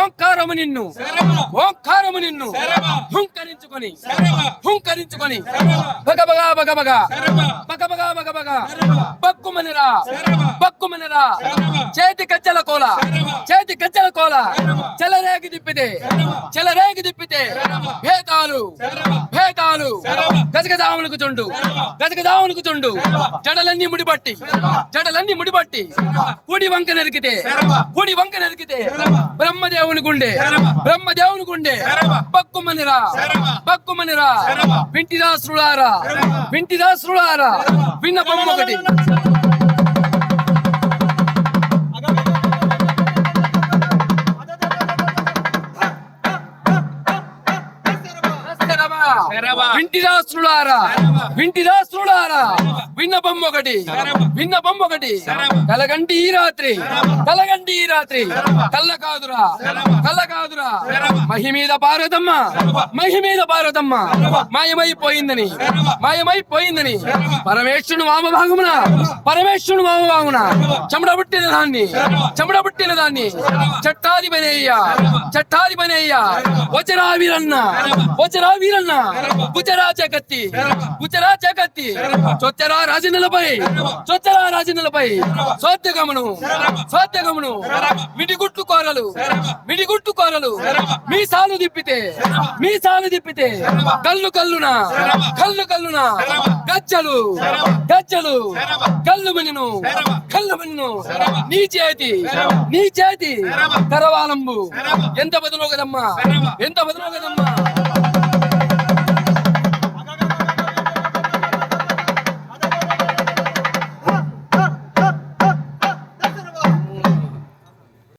ఓంకారము నిన్ను. ఓంకారము నిన్ను హుంకరించుకొని. హుంకరించుకొని. బగ బగ బగ బగ బగ బగ బగ బగ బక్కుమనిరా. బక్కుమనిరా చేతి కచ్చల కోల. చేతి కచ్చల కోల. చెలరేగి తిప్పితే. చెలరేగి తిప్పితే. భేదాలు. భేదాలు. గజగజాములకు చుండు గజగజాములకు చుండు జడలన్నీ ముడిపట్టి. జడలన్నీ ముడిపట్టి. కుడి వంక నరికితే కుడి వంక నరికితే బ్రహ్మదేవుని గుండె. బ్రహ్మదేవుని గుండె. బక్కుమనిరా. బక్కుమనిరా. వింటిరా శృళారా వింటిరా విన్న బొమ్మ ఒకటి. వింటి రాష్ట్రులారా వింటి రాష్ట్రులారా విన్నపం ఒకటి విన్నపం ఒకటి. కలగంటి ఈ రాత్రి కలగంటి ఈ రాత్రి. కళ్ళ కాదురా కళ్ళ కాదురా మహి మీద పార్వతమ్మ మహి మీద పార్వతమ్మ మాయమైపోయిందని మాయమైపోయిందని. పరమేశ్వరుడు వామభాగమున పరమేశ్వరుడు వామభాగమున. చెమట పుట్టిన దాన్ని చెమట పుట్టిన దాన్ని. చట్టాధిపనయ్య చట్టాధిపనయ్య. వచరా వీరన్న వచరా వీరన్న గుజరా జగత్తి గుజరా జగత్తి చొచ్చరా రాజనులపై. చొచ్చరా రాజనులపై. స్వాత్యగమను స్వాత్యగమను మిడిగుట్టు కోరలు. మిడిగుట్టు కోరలు. మీసాలు తిప్పితే మీసాలు తిప్పితే కళ్ళు కల్లున కళ్ళు కల్లున గజ్జలు. గజ్జలు. కళ్ళు మనిను. కళ్ళు మనిను. నీ చేతి. నీ చేతి. కరవాలంబు ఎంత బదులు కదమ్మా? ఎంత బదులు కదమ్మా?